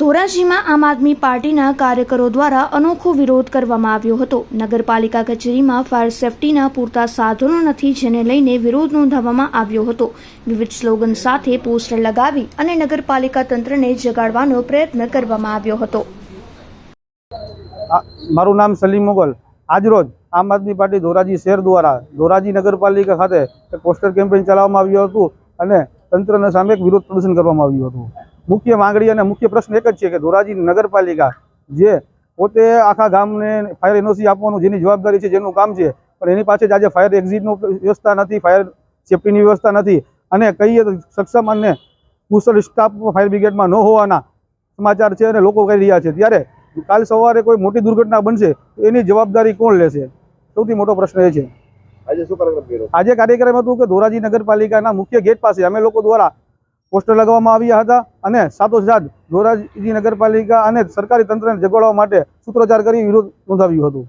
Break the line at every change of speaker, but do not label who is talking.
ધોરાજીમાં આમ આદમી પાર્ટીના કાર્યકરો દ્વારા અનોખો વિરોધ કરવામાં આવ્યો હતો. નગરપાલિકા કચેરીમાં ફાયર સેફટીના પૂરતા સાધનો નથી જેને લઈને વિરોધ નોંધાવવામાં આવ્યો હતો. વિવિધ સ્લોગન સાથે પોસ્ટર લગાવી અને નગરપાલિકા તંત્રને જગાડવાનો પ્રયત્ન કરવામાં આવ્યો હતો.
મારું નામ સલીમ મોગલ. આજરોજ આમ આદમી પાર્ટી ધોરાજી શહેર દ્વારા ધોરાજી નગરપાલિકા ખાતે પોસ્ટર કેમ્પેન ચલાવવામાં આવ્યું હતું અને તંત્રના સામે એક વિરોધ પ્રદર્શન કરવામાં આવ્યું હતું. મુખ્ય માંગણી અને મુખ્ય પ્રશ્ન એક જ છે કે ધોરાજી નગરપાલિકા જે પોતે આખા ગામને ફાયર એનઓસી આપવાનું જેની જવાબદારી છે જેનું કામ છે પણ એની પાસે જ આજે ફાયર એક્ઝિટનું વ્યવસ્થા નથી ફાયર સેફટીની વ્યવસ્થા નથી અને કહીએ તો સક્ષમ અને કુશળ સ્ટાફ ફાયર બ્રિગેડમાં ન હોવાના સમાચાર છે અને લોકો કહી રહ્યા છે. ત્યારે કાલ સવારે કોઈ મોટી દુર્ઘટના બનશે તો એની જવાબદારી કોણ લેશે? સૌથી મોટો પ્રશ્ન એ છે.
આજે શું કાર્યક્રમ કર્યો?
આજે કાર્યક્રમ હતું કે ધોરાજી નગરપાલિકાના મુખ્ય ગેટ પાસે અમે લોકો દ્વારા પોસ્ટર લગાવવામાં આવ્યા હતા અને સાથોસાથ ધોરાજી નગરપાલિકા અને સરકારી તંત્રને જગાડવા માટે સૂત્રોચ્ચાર કરી વિરોધ નોંધાવ્યું હતું.